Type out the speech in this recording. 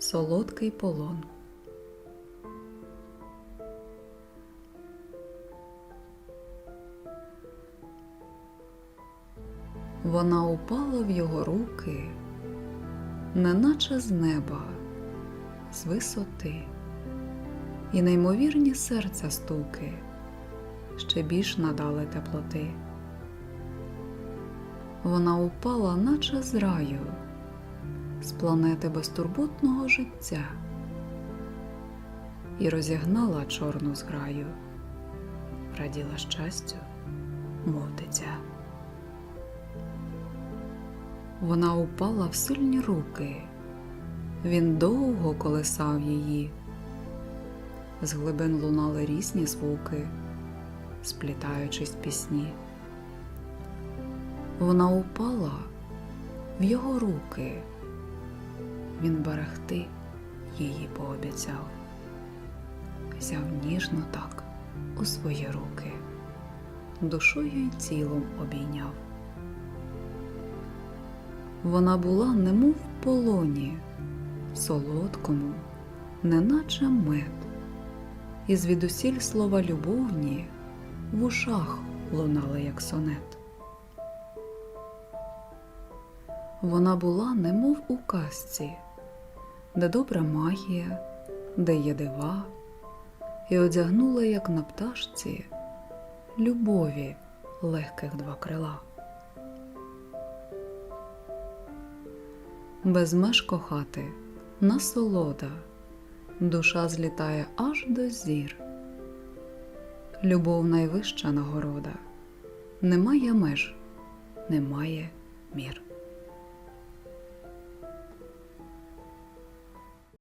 Солодкий полон. Вона упала в його руки, неначе з неба, з висоти, і неймовірні серця стуки ще більш надали теплоти. Вона упала, наче з раю, з планети безтурботного життя і розігнала чорну зграю, раділа щастю, мов дитя. Вона упала в сильні руки, він довго колесав її, з глибин лунали різні звуки, сплітаючись пісні. Вона упала в його руки, він берегти її пообіцяв, взяв ніжно так у свої руки, душою й тілом обійняв. Вона була немов в полоні, солодкому, неначе мед, і звідусіль слова любовні в ушах лунали, як сонет. Вона була немов у казці, де добра магія, де є дива, і одягнула, як на пташці, любові легких два крила. Без меж кохати насолода, душа злітає аж до зір. Любов найвища нагорода, немає меж, немає мір.